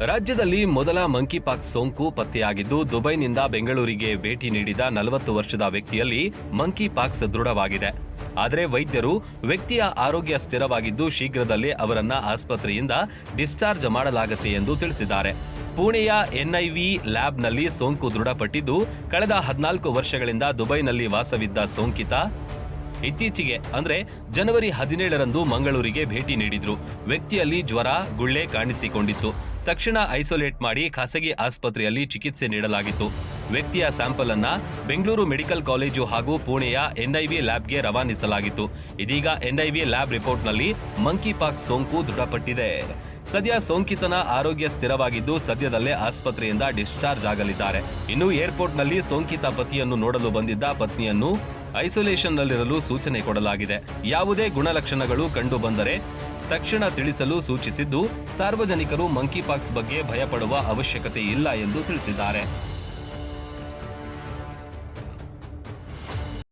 ರಾಜ್ಯದಲ್ಲಿ ಮೊದಲ monkey pox ಸೋಂಕು ಪತ್ತೆಯಾಗಿದ್ದು, ದುಬೈನಿಂದ ಬೆಂಗಳೂರಿಗೆ ಭೇಟಿ ನೀಡಿದ ನಲವತ್ತು ವರ್ಷದ ವ್ಯಕ್ತಿಯಲ್ಲಿ ಮಂಕಿ ಪಾಕ್ಸ್ ದೃಢವಾಗಿದೆ. ಆದರೆ ವೈದ್ಯರು ವ್ಯಕ್ತಿಯ ಆರೋಗ್ಯ ಸ್ಥಿರವಾಗಿದ್ದು, ಶೀಘ್ರದಲ್ಲೇ ಅವರನ್ನ ಆಸ್ಪತ್ರೆಯಿಂದ ಡಿಸ್ಚಾರ್ಜ್ ಮಾಡಲಾಗುತ್ತೆ ಎಂದು ತಿಳಿಸಿದ್ದಾರೆ. ಪುಣೆಯ ಎನ್ಐವಿ ಲ್ಯಾಬ್ನಲ್ಲಿ ಸೋಂಕು ದೃಢಪಟ್ಟಿದ್ದು, ಕಳೆದ ಹದಿನಾಲ್ಕು ವರ್ಷಗಳಿಂದ ದುಬೈನಲ್ಲಿ ವಾಸವಿದ್ದ ಸೋಂಕಿತ ಇತ್ತೀಚೆಗೆ, ಅಂದ್ರೆ ಜನವರಿ ಹದಿನೇಳರಂದು ಮಂಗಳೂರಿಗೆ ಭೇಟಿ ನೀಡಿದ್ರು. ವ್ಯಕ್ತಿಯಲ್ಲಿ ಜ್ವರ, ಗುಳ್ಳೆ ಕಾಣಿಸಿಕೊಂಡಿತ್ತು. ತಕ್ಷಣ ಐಸೋಲೇಟ್ ಮಾಡಿ ಖಾಸಗಿ ಆಸ್ಪತ್ರೆಯಲ್ಲಿ ಚಿಕಿತ್ಸೆ ನೀಡಲಾಗಿತ್ತು. ವ್ಯಕ್ತಿಯ ಸ್ಯಾಂಪಲ್ ಅನ್ನ ಬೆಂಗಳೂರು ಮೆಡಿಕಲ್ ಕಾಲೇಜು ಹಾಗೂ ಪುಣೆಯ ಎನ್ಐವಿ ಲ್ಯಾಬ್ಗೆ ರವಾನಿಸಲಾಗಿತ್ತು. ಇದೀಗ ಎನ್ಐವಿ ಲ್ಯಾಬ್ ರಿಪೋರ್ಟ್ನಲ್ಲಿ ಮಂಕಿ ಪಾಕ್ ಸೋಂಕು ದೃಢಪಟ್ಟಿದೆ. ಸದ್ಯ ಸೋಂಕಿತನ ಆರೋಗ್ಯ ಸ್ಥಿರವಾಗಿದ್ದು ಸದ್ಯದಲ್ಲೇ ಆಸ್ಪತ್ರೆಯಿಂದ ಡಿಸ್ಚಾರ್ಜ್ ಆಗಲಿದ್ದಾರೆ. ಇನ್ನು ಏರ್ಪೋರ್ಟ್ನಲ್ಲಿ ಸೋಂಕಿತ ಪತಿಯನ್ನು ನೋಡಲು ಬಂದಿದ್ದ ಪತ್ನಿಯನ್ನು ಐಸೋಲೇಷನ್ನಲ್ಲಿರಲು ಸೂಚನೆ ಕೊಡಲಾಗಿದೆ. ಯಾವುದೇ ಗುಣಲಕ್ಷಣಗಳು ಕಂಡು ಬಂದರೆ ತಕ್ಷಣ ತಿಳಿಸಲು ಸೂಚಿಸಿದ್ದು ಸಾರ್ವಜನಿಕರು ಮಂಕಿಪಾಕ್ಸ್ ಬಗ್ಗೆ ಭಯಪಡುವ ಅವಶ್ಯಕತೆ ಇಲ್ಲ ಎಂದು ತಿಳಿಸಿದ್ದಾರೆ.